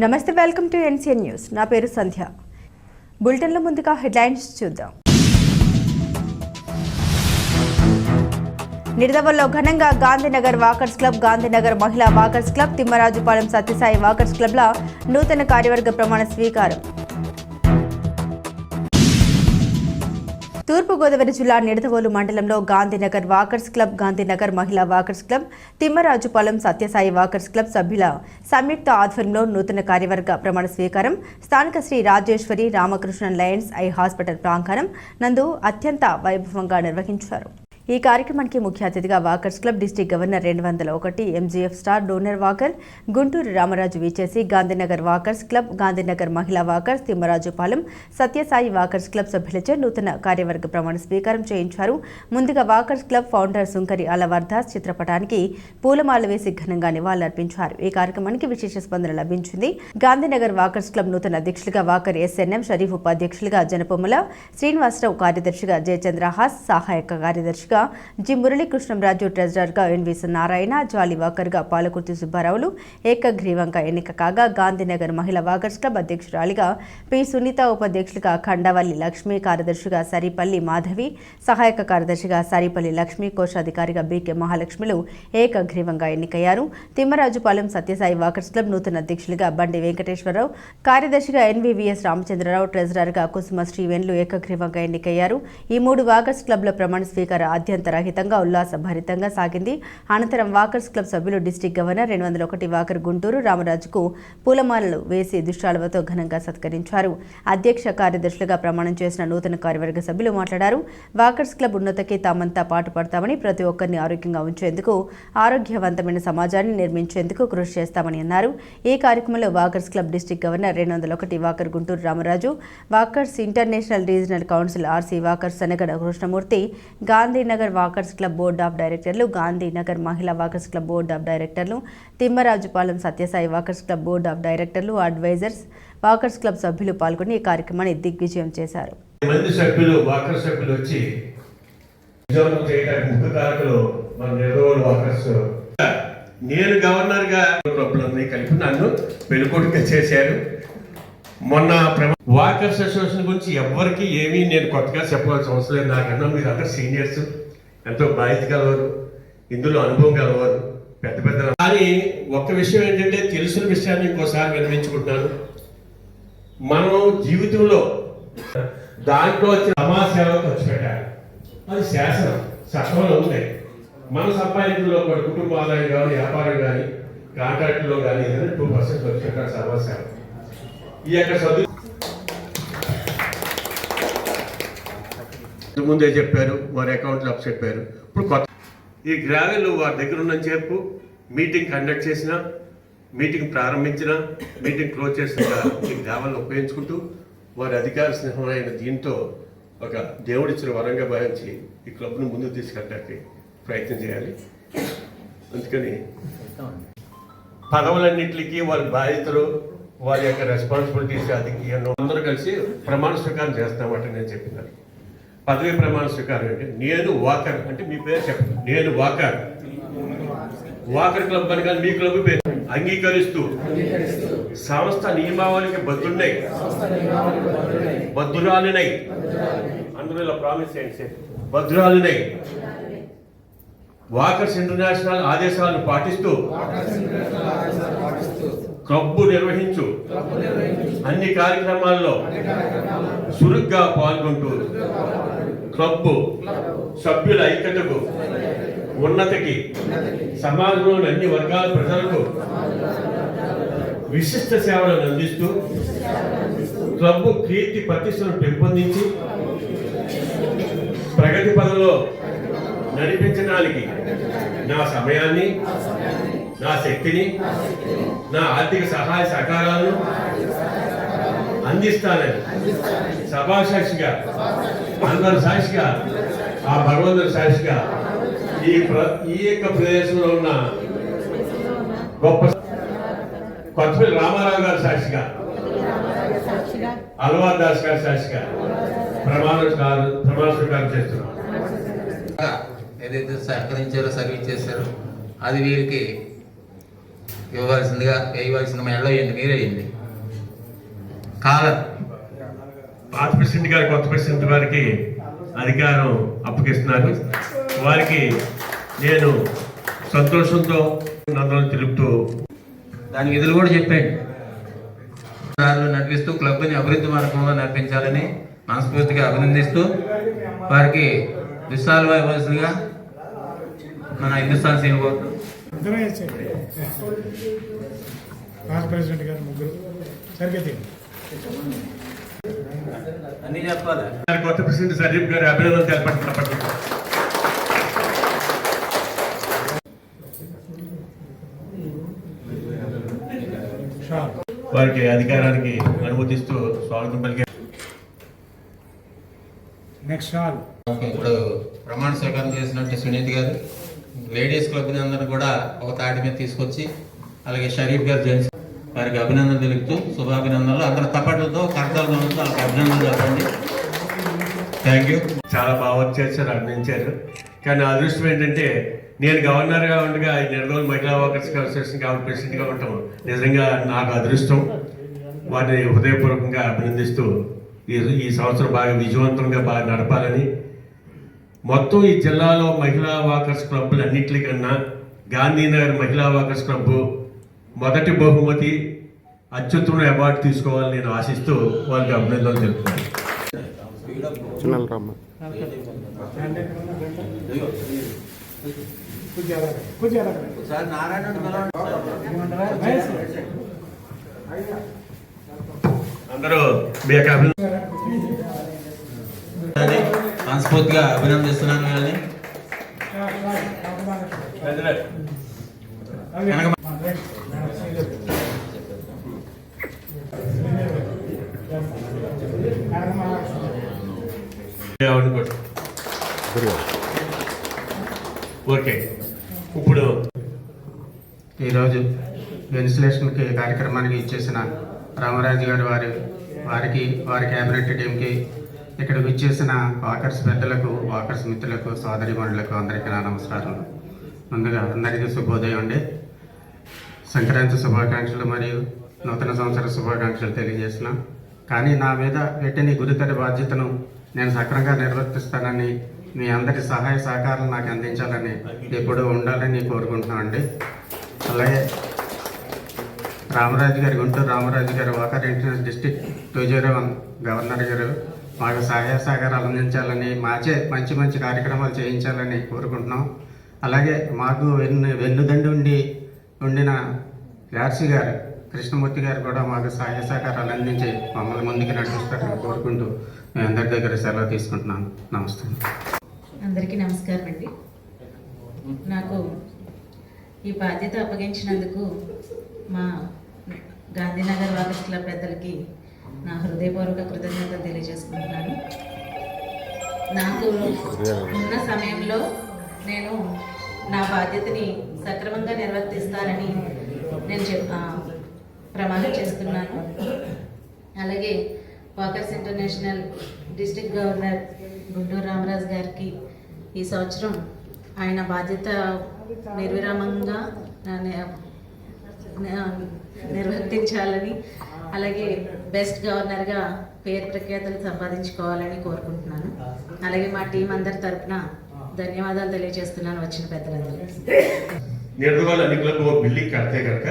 నమస్తే welcome to NCN news. నా పేరు సంధ్య. బులెటిన్ల ముందుగా హెడ్లైన్స్ చూద్దాం. నిడదవల్లో ఘనంగా గాంధీనగర్ వాకర్స్ క్లబ్ గాంధీనగర్ మహిళా Walkers Club Timmarajupalem Satyasai Walkers క్లబ్ల నూతన కార్యవర్గ ప్రమాణ స్వీకారం. తూర్పుగోదావరి జిల్లా నిడదవోలు మండలంలో గాంధీనగర్ వాకర్స్ క్లబ్ గాంధీనగర్ మహిళా Walkers Club Timmarajupalem Satyasai Walkers Club సభ్యుల సంయుక్త ఆధ్వర్యంలో నూతన కార్యవర్గ ప్రమాణ స్వీకారం స్థానిక Sri Rajeswari Ramakrishnan Lions Eye Hospital ప్రాంగణం నందు అత్యంత వైభవంగా నిర్వహించారు. ఈ కార్యక్రమానికి ముఖ్య అతిథిగా వాకర్స్ క్లబ్ డిస్టిక్ గవర్నర్ రెండు వందల ఒకటి MGF star donor walker Guntur Ramaraju విచేసి Gandhinagar walkers club Gandhinagar మహిళా Walkers Timmarajupalem Satyasai Walkers Club సభ్యులచే నూతన కార్యవర్గ ప్రమాణ స్వీకారం చేయించారు. ముందుగా వాకర్స్ క్లబ్ ఫౌండర్ సుంకరి అలవర్దాస్ చిత్రపటానికి పూలమాల వేసి ఘనంగా నివాళులర్పించారు. ఈ కార్యక్రమానికి విశేష స్పందన లభించింది. గాంధీనగర్ వాకర్స్ క్లబ్ నూతన అధ్యక్షులుగా వాకర్ ఎస్ఎన్ఎం షరీఫ్ ఉపాధ్యక్షులుగా జనపొమ్మల శ్రీనివాసరావు కార్యదర్శిగా జయచంద్రహాస్ సహాయక కార్యదర్శిగా జి. మురళీకృష్ణంరాజు ట్రెజరర్గా ఎన్వి నారాయణ జాలి వాకర్గా పాలకుర్తి సుబ్బారావులు ఏకగ్రీవంగా ఎన్నిక కాగా గాంధీనగర్ మహిళా వాకర్స్ క్లబ్ అధ్యక్షురాలిగా పి. సునీత ఉపాధ్యక్షులుగా ఖండవల్లి లక్ష్మి కార్యదర్శిగా సరిపల్లి మాధవి సహాయక కార్యదర్శిగా సరిపల్లి లక్ష్మి కోశాధికారిగా బీకే మహాలక్ష్మిలు ఏకగ్రీవంగా ఎన్నికయ్యారు. తిమ్మరాజుపాలెం సత్యసాయి వాకర్స్ క్లబ్ నూతన అధ్యక్షులుగా బండి వెంకటేశ్వరరావు కార్యదర్శిగా ఎన్వీవీఎస్ రామచంద్రరావు ట్రెజరర్గా కుసుమ శ్రీవేణులు ఏకగ్రీవంగా ఎన్నికయ్యారు. ఈ మూడు వాకర్స్ క్లబ్ల ప్రమాణ స్వీకార అత్యంతరహితంగా ఉల్లాసభరితంగా సాగింది. అనంతరం వాకర్స్ క్లబ్ సభ్యులు డిస్టిక్ గవర్నర్ రెండు వందల ఒకటి వాకర్ గుంటూరు రామరాజుకు పూలమాలలు వేసి దుష్టాలతో ఘనంగా సత్కరించారు. అధ్యక్ష కార్యదర్శులుగా ప్రమాణం చేసిన నూతన కార్యవర్గ సభ్యులు మాట్లాడారు. వాకర్స్ క్లబ్ ఉన్నతకి తామంతా పాటుపడతామని ప్రతి ఒక్కరిని ఆరోగ్యంగా ఉంచేందుకు ఆరోగ్యవంతమైన సమాజాన్ని నిర్మించేందుకు కృషి చేస్తామని అన్నారు. ఈ కార్యక్రమంలో వాకర్స్ క్లబ్ డిస్టిక్ గవర్నర్ రెండు వందల ఒకటి walker Guntur Ramaraju Walkers International Regional Council RC Walkers Shanagada Krishnamurthy Gandhinagar Walkers Club Board of డైరెక్టర్లు గాంధీనగర్ మహిళా వాకర్స్ క్లబ్ బోర్డ్ ఆఫ్ డైరెక్టర్లు Timmarajupalem Satyasai Walkers Club Board of డైరెక్టర్లు అడ్వైజర్స్ వాకర్స్ క్లబ్ సభ్యులు పాల్గొని ఈ కార్యక్రమాన్ని దిగ్విజయం చేశారు. మంది సభ్యులు వాకర్ సభ్యులు వచ్చి ఉద్యోగం చేయడానికి ముఖ్య కారకులు మన నిర్వహణ వాకర్స్. నేను గవర్నర్గా క్లబ్లన్నీ కలిపి నన్ను పెళ్ళికొడుకు చేశారు. మొన్న ప్ర- అసోసియేషన్ గురించి ఎవరికి ఏమీ నేను కొత్తగా చెప్పవలసిన అవసరం లేదు. నాకన్నా మీరు అందరు సీనియర్స్ ఎంతో బాధ్యత కలవారు ఇందులో అనుభవం కలవారు పెద్ద పెద్ద కానీ ఒక్క విషయం ఏంటంటే తెలిసిన విషయాన్ని ఇంకోసారి వినిపించుకుంటున్నాను మనం జీవితంలో దాంట్లో వచ్చిన సమాజసేవ ఖర్చు పెట్టాలి. అది శాసనం చట్టంలో ఉంది. మన సంపాదింపులో కూడా కుటుంబ ఆదాయం కానీ వ్యాపారం కానీ కాంట్రాక్ట్లో కానీ ఏదైనా టూ పర్సెంట్ ఖర్చు పెట్టాలి సమాజసేవ ఈ యొక్క చదువు ముందే చెప్పారు వారి అకౌంట్లో అప్ చెప్పారు. ఇప్పుడు కొత్త ఈ గ్రావెల్ వారి దగ్గర ఉన్న చేర్పు మీటింగ్ కండక్ట్ చేసిన మీటింగ్ ప్రారంభించిన మీటింగ్ క్లోజ్ చేసిన ఈ గ్రావెల్ని ఉపయోగించుకుంటూ వారి అధికార స్నేహమైన దీంతో ఒక దేవుడిచ్చిన వరంగా భావించి ఈ క్లబ్ను ముందుకు తీసుకెళ్ళడానికి ప్రయత్నం చేయాలి. అందుకని పదవులన్నింటికి వారి బాధ్యతలు వారి యొక్క రెస్పాన్సిబిలిటీస్ అది అందరూ కలిసి ప్రమాణ స్వీకారం చేస్తామంటే నేను చెప్పినాను పదవి ప్రమాణ స్వీకారం అంటే నేను వాకర్ అంటే మీ పేరు చెప్పండి. నేను వాకర్. వాకర్ క్లబ్ అని కానీ మీ క్లబ్ పేరు అంగీకరిస్తూ. సంస్థ నియమావళికి బద్దున్నాయి బద్దురాలినై అందులో ఇలా ప్రామిస్ చేయండి సార్. బద్దురాలినై వాకర్స్ ఇంటర్నేషనల్ ఆదేశాలను పాటిస్తూ. క్లబ్బు నిర్వహించు. అన్ని కార్యక్రమాల్లో చురుగ్గా పాల్గొంటూ. క్లబ్బు సభ్యుల ఐక్యతకు ఉన్నతికి సమాజంలోని అన్ని వర్గాల ప్రజలకు విశిష్ట సేవలను అందిస్తూ క్లబ్బు కీర్తి ప్రతిష్టను పెంపొందించి ప్రగతి పదంలో నడిపించడానికి నా సమయాన్ని నా శక్తిని నా ఆర్థిక సహాయ సహకారాలను అందిస్తానని సభాసాక్షిగా అందరి సాక్షిగా ఆ భగవంతుని సాక్షిగా ఈ ప్ర ఈ యొక్క ప్రదేశంలో ఉన్న గొప్ప కొత్తపల్లి రామారావు గారి సాక్షిగా అల్వార్ దాస్ గారి సాక్షిగా ప్రమాణ స్వీకారం- ప్రమాణ స్వీకారం చేస్తున్నాం. ఏదైతే సహకరించారో సర్వీస్ చేశారో అది వీరికి ఇవ్వవలసిందిగా వేయవలసింది వేయండి మీరే వేయండి కాలర్. పాత ప్రెసిడెంట్ గారు కొత్త ప్రెసిడెంట్ వారికి అధికారం అప్పగిస్తున్నారు. వారికి నేను సంతోషంతో నందనం తెలుపుతూ దాని విధులు కూడా చెప్పండి. నడిపిస్తూ క్లబ్ని అభివృద్ధి మార్గంలో నడిపించాలని మనస్ఫూర్తిగా అభినందిస్తూ వారికి దుస్సాలువా ఇవ్వాల్సిందిగా మన హిందుస్థాన్ సీన్ కోరుతున్నాం పాస్ ప్రెసిడెంట్ గారు ముగ్గురు. సరిగ్గా. అన్నీ చెప్పాలి. కొత్త ప్రెసిడెంట్ సరీఫ్ గారి అభినందన తెలపట్టినప్పటికీ వారికి అధికారానికి అనుమతిస్తూ స్వాగతం పలికే నెక్స్ట్ ఇప్పుడు ప్రమాణ స్వీకారం చేసినట్టు సునీత్ గారు. లేడీస్ క్లబ్ కూడా ఒక తాటి మీద తీసుకొచ్చి అలాగే షరీఫ్ గారు జెంట్స్ వారికి అభినందనలు తెలుపుతూ శుభాభినందనలు. అందరు తప్పట్లతో కర్తలతో వాళ్ళకి అభినందనలు చెప్పండి. థ్యాంక్ యూ చాలా బాగా వర్క్ చేశారు కానీ అదృష్టం ఏంటంటే నేను గవర్నర్గా ఉండగా ఈ నెల్లూరు మహిళా వర్కర్స్ అసోసియేషన్ కాబట్టి ప్రెసిడెంట్గా ఉండటం నిజంగా నాకు అదృష్టం. వారిని హృదయపూర్వకంగా అభినందిస్తూ ఈ ఈ సంవత్సరం బాగా విజయవంతంగా బాగా నడపాలని మొత్తం ఈ జిల్లాలో మహిళా వాకర్స్ క్లబ్లు అన్నింటికన్నా గాంధీనగర్ మహిళా వాకర్స్ క్లబ్ మొదటి బహుమతి అత్యుత్తమ అవార్డు తీసుకోవాలని నేను ఆశిస్తూ వాళ్ళకి అభినందనలు ఎదగండి. అందరూ మీ యొక్క అభినందన మనస్ఫూర్తిగా అభినందిస్తున్నాను వీళ్ళని ఓకే. ఇప్పుడు ఈరోజు వెన్సిలేషన్కి కార్యక్రమానికి ఇచ్చేసిన రామరాజు గారు వారి వారికి వారి క్యాబినెట్ టీంకి ఇక్కడికి వచ్చేసిన వాకర్స్ పెద్దలకు వాకర్స్ మిత్రులకు సోదరిమణులకు అందరికీ నా నమస్కారాలు. ముందుగా అందరికీ శుభోదయం అండి. సంక్రాంతి శుభాకాంక్షలు మరియు నూతన సంవత్సర శుభాకాంక్షలు తెలియజేసిన కానీ నా మీద పెట్టిన గురితర బాధ్యతను నేను సక్రమంగా నిర్వర్తిస్తానని మీ అందరి సహాయ సహకారాలు నాకు అందించాలని ఎప్పుడూ ఉండాలని కోరుకుంటున్నామండి అలాగే రామరాజు గారు గుంటూరు రామరాజు గారు walker international district two zero one governor గారు మాకు సహాయ సహకారాలు అందించాలని మాచే మంచి మంచి కార్యక్రమాలు చేయించాలని కోరుకుంటున్నాం. అలాగే మాకు వెన్ను వెన్నుదండి ఉండి ఉండిన యార్సి గారు కృష్ణమూర్తి గారు కూడా మాకు సహాయ సహకారాలు అందించి మమ్మల్ని ముందుకు నడిపిస్తారని కోరుకుంటూ మేము అందరి దగ్గర సెలవు తీసుకుంటున్నాను. నమస్తే. అందరికీ నమస్కారం అండి. నాకు ఈ బాధ్యత అప్పగించినందుకు మా గాంధీనగర్ వాకర్స్ క్లబ్ పెద్దలకి నా హృదయపూర్వక కృతజ్ఞతలు తెలియజేసుకుంటున్నాను. నాకు ఉన్న సమయంలో నేను నా బాధ్యతని సక్రమంగా నిర్వర్తిస్తానని నేను చెప్ ప్రమాణం చేస్తున్నాను. అలాగే Walkers International District Governor Guntur Ramaraju గారికి ఈ సంవత్సరం ఆయన బాధ్యత నిర్విరామంగా నిర్వర్తించాలని అలాగే బెస్ట్ గవర్నర్గా పేరు ప్రఖ్యాతలు సంపాదించుకోవాలని కోరుకుంటున్నాను. అలాగే మా టీం అందరి తరఫున ధన్యవాదాలు తెలియజేస్తున్నాను వచ్చిన పెద్దలందరూ నిర్దువాళ్ళు అన్ని క్లబ్ బిల్డింగ్ కడితే కనుక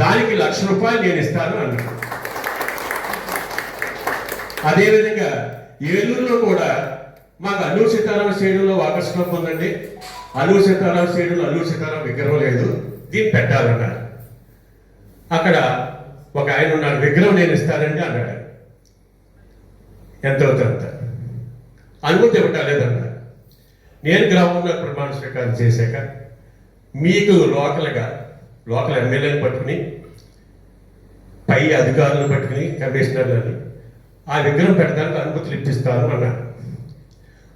దానికి లక్ష రూపాయలు నేను ఇస్తాను అన్నాడు. అదేవిధంగా ఏలూరులో కూడా మాకు అల్లూరు సీతారామ స్టేడియంలో వాకర్స్ క్లబ్ ఉందండి. అల్లూరు సీతారామ స్టేడియంలో అల్లూరు సీతారామ విగ్రహం లేదు. దీన్ని పెట్టాలన్నారు. అక్కడ ఒక ఆయన ఉన్నారు విగ్రహం నేను ఇస్తానండి అన్నాడు. ఎంత అవుతుంది అంత? అనుమతి ఇవ్వటాలేదన్నారు నేను గ్రామంలో ప్రమాణ స్వీకారం చేశాక మీకు లోకల్గా లోకల్ ఎమ్మెల్యేని పట్టుకుని పై అధికారులను పట్టుకుని కమిషనర్లని ఆ విగ్రహం పెట్టడానికి అనుమతులు ఇప్పిస్తాను అన్నారు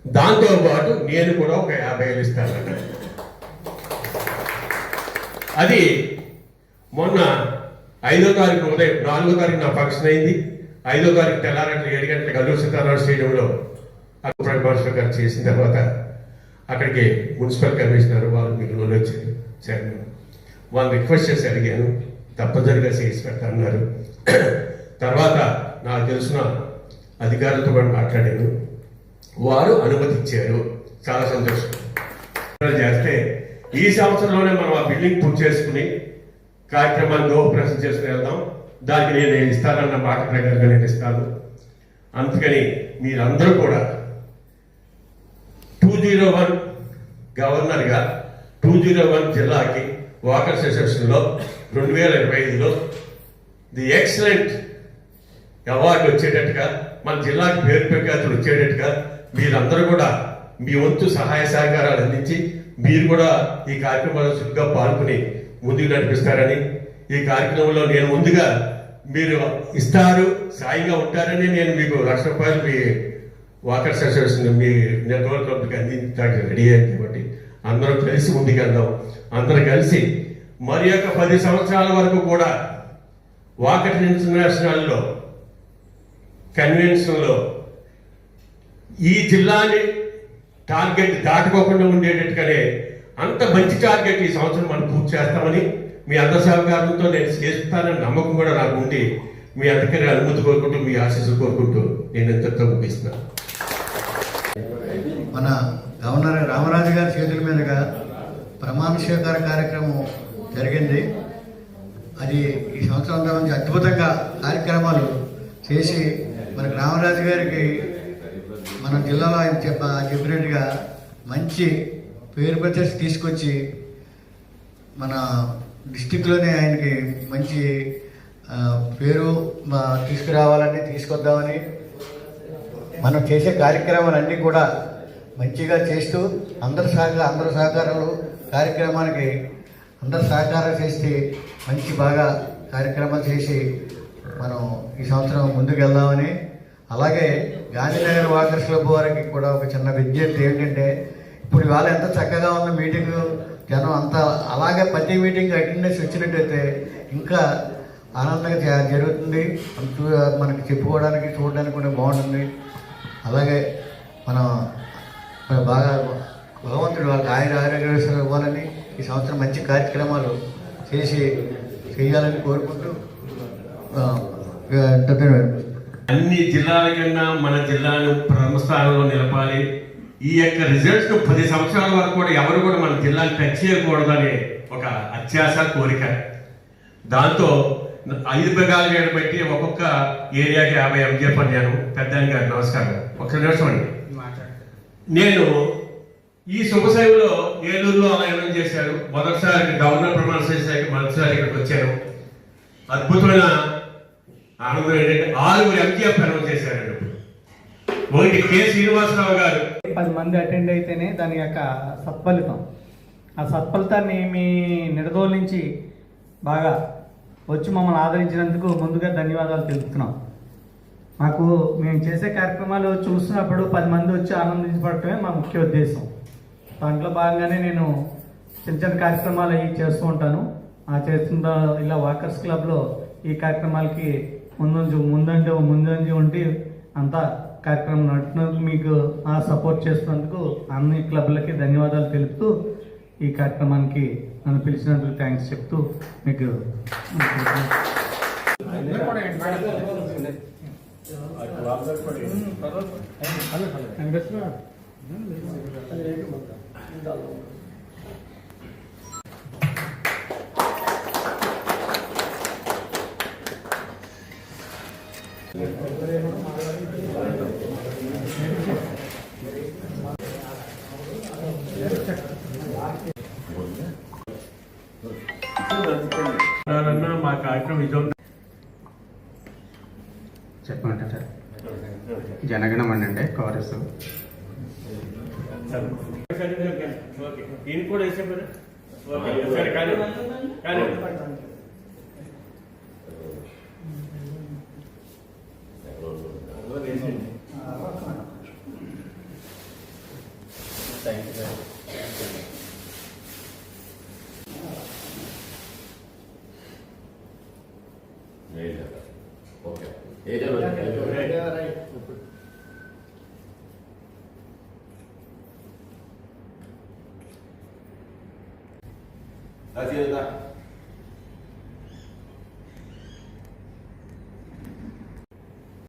దాంతో పాటు నేను కూడా ఒక యాభై వేలు ఇస్తాను అది మొన్న ఐదో తారీఖు ఉదయం నాలుగో తారీఖు నా ఫంక్షన్ అయింది. ఐదో తారీఖు తెల్లారంటే ఏడు గంటలకు అల్లూరు సీతారామ స్టేడియంలో అక్కడ ప్రమాణ చేసిన తర్వాత అక్కడికి మున్సిపల్ కమిషనర్ వాళ్ళు మీరు వచ్చారు. చైర్మన్ వాళ్ళు రిక్వెస్ట్ చేసి అడిగాను తప్పనిసరిగా చేసి పెడతాన్నారు తర్వాత నాకు తెలిసిన అధికారులతో కూడా మాట్లాడాను వారు అనుమతి ఇచ్చారు చాలా సంతోషం. చేస్తే ఈ సంవత్సరంలోనే మనం ఆ బిల్డింగ్ పూర్తి చేసుకుని కార్యక్రమాన్ని గోప్రసం చేసుకుని వెళ్దాం. దానికి నేను ఇస్తానన్న మాట ప్రకారంగా నేను ఇస్తాను. అందుకని మీరందరూ కూడా టూ జీరో వన్ గవర్నర్గా టూ జీరో వన్ జిల్లాకి వాకర్స్ అసోసియేషన్లో రెండు వేల ఇరవై ఐదులో ది ఎక్సలెంట్ అవార్డు వచ్చేటట్టుగా మన జిల్లాకి పేరు ప్రఖ్యాతులు వచ్చేటట్టుగా మీరందరూ కూడా మీ వంతు సహాయ సహకారాలు అందించి మీరు కూడా ఈ కార్యక్రమాలు చురుగ్గా పాల్గొని ముందుకు నడిపిస్తారని ఈ కార్యక్రమంలో నేను ముందుగా మీరు ఇస్తారు సాయిగా ఉంటారని నేను మీకు లక్ష రూపాయలు మీ వాకర్స్ అసోసియేషన్ మీ నెట్వర్క్ క్లబ్కి అందించడానికి రెడీ అయ్యాను కాబట్టి అందరం కలిసి ముందుకెళ్దాం అందరం కలిసి మరి యొక్క పది సంవత్సరాల వరకు కూడా వాకర్ ఇంటర్నేషనల్లో కన్వెన్షన్లో ఈ జిల్లాని టార్గెట్ దాటుకోకుండా ఉండేటట్టుగానే అంత మంచి టార్గెట్ ఈ సంవత్సరం మనం పూర్తి చేస్తామని మీ అందరి సహకారంతో నేను చేస్తానని నమ్మకం కూడా నాకు ఉండి మీ అందరికీ అనుమతి కోరుకుంటూ మీ ఆశీస్సులు కోరుకుంటూ నేను ఎంతతో ముగిస్తున్నాను. మన గవర్నర్ రామరాజు గారి చేతుల మీదుగా ప్రమాణ స్వీకార కార్యక్రమం జరిగింది. అది ఈ సంవత్సరం అంతా అద్భుతంగా కార్యక్రమాలు చేసి మన రామరాజు గారికి మన జిల్లాలో ఆయన చెప్ప చెప్పినట్టుగా మంచి పేరు ప్రతిష్ట తీసుకొచ్చి మన డిస్టిక్లోనే ఆయనకి మంచి పేరు మా తీసుకురావాలని తీసుకొద్దామని మనం చేసే కార్యక్రమాలన్నీ కూడా మంచిగా చేస్తూ అందరి సహకార అందరి సహకారాలు కార్యక్రమానికి అందరు సహకారం చేస్తే మంచి బాగా కార్యక్రమాలు చేసి మనం ఈ సంవత్సరం ముందుకు వెళ్దామని అలాగే గాంధీనగర్ వాకర్స్ క్లబ్ వారికి కూడా ఒక చిన్న విజ్ఞప్తి ఏంటంటే ఇప్పుడు ఇవాళ ఎంత చక్కగా ఉన్న మీటింగ్ జనం అంతా అలాగే ప్రతి మీటింగ్ అటెండెన్స్ వచ్చినట్టయితే ఇంకా ఆనందంగా జ- జరుగుతుంది. అంత మనకి చెప్పుకోవడానికి చూడడానికి కూడా బాగుంటుంది. అలాగే మనం బాగా భగవంతుడు వాళ్ళకి ఆయుర ఆరోగ్యం ఇవ్వాలని ఈ సంవత్సరం మంచి కార్యక్రమాలు చేసి చేయాలని కోరుకుంటూ అన్ని జిల్లాల కన్నా మన జిల్లాను ప్రథమ స్థానంలో నిలపాలి. ఈ యొక్క రిజల్ట్స్ను పది సంవత్సరాల వరకు కూడా ఎవరు కూడా మన జిల్లాని టచ్ చేయకూడదనే ఒక అత్యాశ కోరిక. దాంతో ఐదు విభాగాలు చేయడం బట్టి ఒక్కొక్క ఏరియాకి యాభై ఎంజీఎఫ్ అన్నాను పెద్ద గారు నమస్కారం. ఒక్క నిమిషం అండి. నేను ఈ శుభశైవులో ఏలూరులో అలయనం చేశారు. మొదటిసారి గవర్నర్ ప్రమాణ చేశాక మొదటిసారి ఇక్కడికి వచ్చాను. అద్భుతమైన ఆనందం ఏంటంటే ఆరుగురు ఎంజీఎఫ్ అనౌన్స్ చేశారండి. ఒకటి కె శ్రీనివాసరావు గారు పది మంది అటెండ్ అయితేనే దాని యొక్క సత్ఫలితం. ఆ సత్ఫలితాన్ని మీ నిడదోలు నుంచి బాగా వచ్చి మమ్మల్ని ఆదరించినందుకు ముందుగా ధన్యవాదాలు తెలుపుతున్నాం. మాకు మేము చేసే కార్యక్రమాలు చూస్తున్నప్పుడు పది మంది వచ్చి ఆనందించబడటమే మా ముఖ్య ఉద్దేశం. దాంట్లో భాగంగానే నేను చిన్న చిన్న కార్యక్రమాలు అవి చేస్తూ ఉంటాను. ఆ చేస్తున్న ఇలా వాకర్స్ క్లబ్లో ఈ కార్యక్రమాలకి ముందు ముందంజ ముందంజ ఉండి అంతా కార్యక్రమం నడుపుతున్నందుకు మీకు ఆ సపోర్ట్ చేస్తున్నందుకు అన్ని క్లబ్లకి ధన్యవాదాలు తెలుపుతూ ఈ కార్యక్రమానికి నన్ను పిలిచినందుకు థ్యాంక్స్ చెప్తూ మీకు మా కార్యక్రమం విజయం చెప్పమంటారా జనగణమని అంటే కోరస్ కూడా వేసే సరే కానీ Así es, ¿verdad?